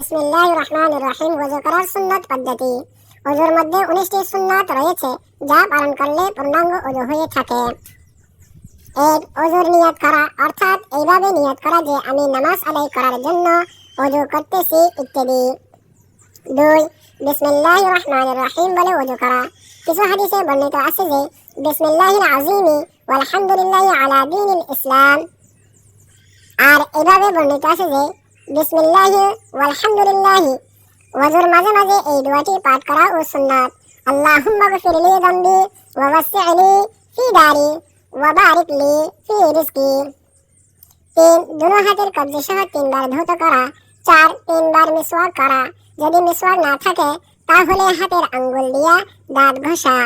বিসমিল্লাহির রহমানির রহিম। ওযু করার সুন্নত পদ্ধতি। ওযুর মধ্যে উনিশটি সুন্নত রয়েছে, যা পালন করলে পূর্ণাঙ্গ ওযু হয়ে থাকে। এক ওযুর নিয়ত করা, অর্থাৎ এইভাবে নিয়ত করা যে আমি নামাজ আদায় করার জন্য ওযু করতেছি ইত্যাদি। দুই, বিসমিল্লাহির রহমানির রহিম বলে ওযু করা। কিছু হাদিসে বর্ণিত আছে যে, বিসমিল্লাহিল আযীমি ওয়ালহামদুলিল্লাহি আলা দীনিল ইসলাম। আর এভাবে বর্ণিত আছে যে বিসমিল্লাহি ওয়ালহামদুলিল্লাহি। ওয়াজুর মাঝে মাঝে এই দোয়াটি পাঠ করা ও সুন্নাত। আল্লাহুম্মা গফিরলি যামবি ওয়া ওয়াসসি'লি ফি দারি ওয়া বারিক লি ফি রিজকি। তিন দুনো হাতের কবজি সহ তিনবার ধৌত করা। চার, তিনবার মিসওয়াক করা। যদি মিসওয়াক না থাকে, তাহলে হাতের আঙ্গুল দিয়া দাঁত ঘষা।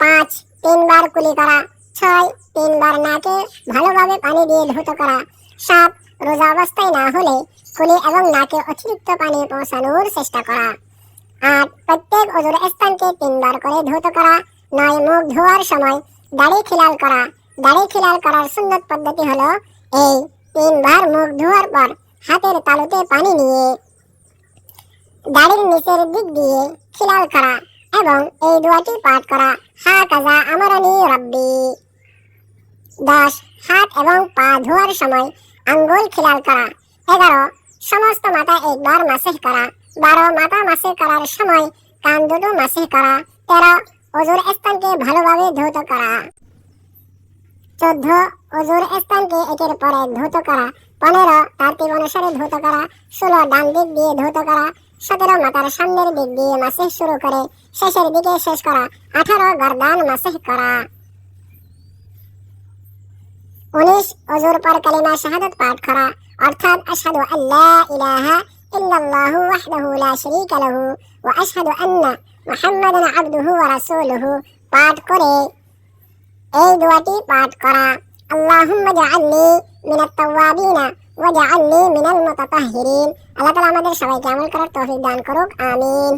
পাঁচ, তিনবার কুলি করা। ছয়, তিনবার নাকে ভালোভাবে পানি দিয়ে ধৌত করা। সাত রোজা অবস্থায় না হলে কুলি এবং নাকে অতিরিক্ত পানি পৌঁছানোর চেষ্টা করা। আট প্রত্যেক অজুর স্থানকে তিনবার করে ধৌত করা, নয় মুখ ধোয়ার সময় দাড়ি খিলাল করা। দাড়ি খিলাল করার সুন্নত পদ্ধতি হলো এই তিনবার মুখ ধোয়ার পর হাতের তালুতে পানি নিয়ে দাড়ির নিচের দিক দিয়ে খিলাল করা এবং এই দোয়াটি পাঠ করা। হা কাজা আমরানি রব্বি। দশ হাত এবং পা ধোয়ার সময় আঙ্গুল খিলাল করা এগারো সমস্ত মাথা একবার মাসেহ করা বারো মাথা মাসে করার সময় কান দুটো মাসেহ করা তেরো অজুর স্থানকে ভালোভাবে ধৌত করা চোদ্দ অজুর স্থানকে একের পরে ধৌত করা পনেরো তারতিব অনুসারে ধৌত করা ষোলো ডান দিক দিয়ে ধৌত করা সতেরো মাথার সামনের দিক দিয়ে মাসেহ শুরু করে শেষের দিকে শেষ করা আঠারো গর্দান মাসেহ করা অজুর পর কালিমা শাহাদাত পাঠ করা অর্থাৎ আশহাদু আল্লা ইলাহা ইল্লাল্লাহু ওয়াহদাহু লা শারীকা লাহু ওয়া আশহাদু আন্না মুহাম্মাদান আবদুহু ওয়া রাসূলুহু পাঠ করে এই দোয়াটি পাঠ করা। আল্লাহুম্মা জাআলনি মিনাত তাওয়াবিনা ওয়া জাআলনি মিনাল মুতাতাহহিরিন আল্লাহ তাআলা আমাদের সবাইকে আমল করার তৌফিক দান করুক। আমিন।